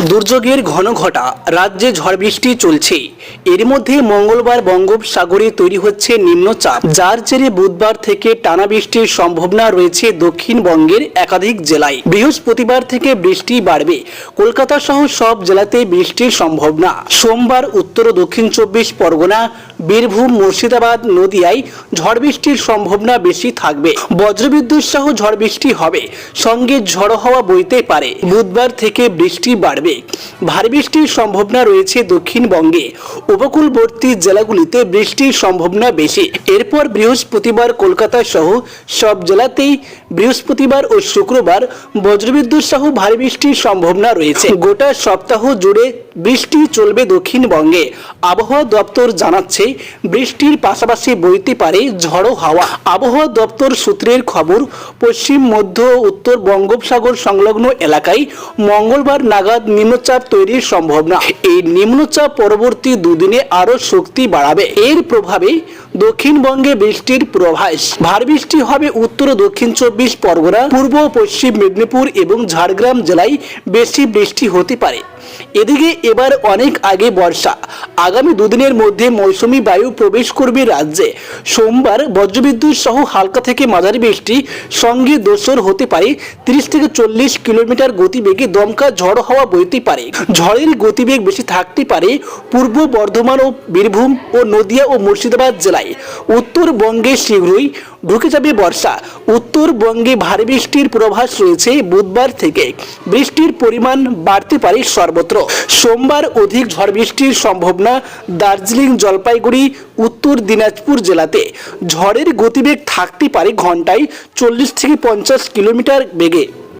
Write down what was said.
দুর্যোগের ঘন ঘটা, রাজ্যে ঝড় বৃষ্টি চলছে এর মধ্যে মঙ্গলবার বঙ্গোপসাগরে তৈরি হচ্ছে নিম্নচাপ, যার জেরে বুধবার থেকে টানা বৃষ্টির সম্ভাবনা রয়েছে দক্ষিণবঙ্গের একাধিক জেলায়। বৃহস্পতিবার থেকে বৃষ্টি বাড়বে। কলকাতা সহ সব জেলাতে বৃষ্টির সম্ভাবনা। সোমবার উত্তর ও দক্ষিণ চব্বিশ পরগনা বীরভূম মুর্শিদাবাদ নদিয়ায় ঝড় বৃষ্টির সম্ভাবনা বেশি থাকবে। বজ্রবিদ্যুৎ সহ ঝড় বৃষ্টি হবে। সঙ্গে ঝড়ো হওয়া বইতে পারে। বুধবার থেকে বৃষ্টি বাড়বে। ভারী বৃষ্টির সম্ভাবনা রয়েছে দক্ষিণবঙ্গে। উপকূলবর্তী জেলাগুলিতে বৃষ্টির সম্ভাবনা বেশি। এরপর বৃহস্পতিবার কলকাতা সহ সব জেলাতেই বৃহস্পতিবার ও শুক্রবার বজ্রবিদ্যুৎ সহ ভারী বৃষ্টির সম্ভাবনা রয়েছে। গোটা সপ্তাহ জুড়ে বৃষ্টি চলবে দক্ষিণবঙ্গে। আবহাওয়া দপ্তর জানাচ্ছে, বৃষ্টির পাশাপাশি বইতে পারে ঝড়ো হাওয়া। আবহাওয়া দপ্তর সূত্রের খবর, পশ্চিম, মধ্য, উত্তর বঙ্গোপসাগর সংলগ্ন এলাকায় মঙ্গলবার নাগাদ নিম্নচাপ তৈরির সম্ভাবনা। এই নিম্নচাপ পরবর্তী দুদিনে আরও শক্তি বাড়াবে। এর প্রভাবে দক্ষিণবঙ্গে বৃষ্টির প্রভাস। ভারী বৃষ্টি হবে উত্তর ও দক্ষিণ চব্বিশ পরগনা, পূর্ব পশ্চিম মেদিনীপুর এবং ঝাড়গ্রাম জেলায় বেশি বৃষ্টি হতে পারে। এদিকে এবার অনেক আগে বর্ষা আগামী দুদিনের মধ্যে মৌসুমী বায়ু প্রবেশ করবে রাজ্যে। সোমবার বজ্রবিদ্যুৎ সহ হালকা থেকে মাঝারি বৃষ্টি সঙ্গে দোসর হতে পারে। তিরিশ থেকে চল্লিশ কিলোমিটার গতিবেগে দমকা ঝড় হওয়া বইতে পারে। ঝড়ের গতিবেগ বেশি থাকতে পারে পূর্ব বর্ধমান ও বীরভূম ও নদিয়া ও মুর্শিদাবাদ জেলায়। উত্তরবঙ্গে শীঘ্রই ঢুকে যাবে বর্ষা। উত্তরবঙ্গে ভারী বৃষ্টির প্রভাস রয়েছে বুধবার থেকে। বৃষ্টির পরিমাণ বাড়তে পারে সর্বত্র। সোমবার অধিক ঝড় বৃষ্টির সম্ভাবনা দার্জিলিং, জলপাইগুড়ি, উত্তর দিনাজপুর জেলাতে। ঝড়ের গতিবেগ থাকতে পারে ঘন্টায় চল্লিশ থেকে পঞ্চাশ কিলোমিটার বেগে।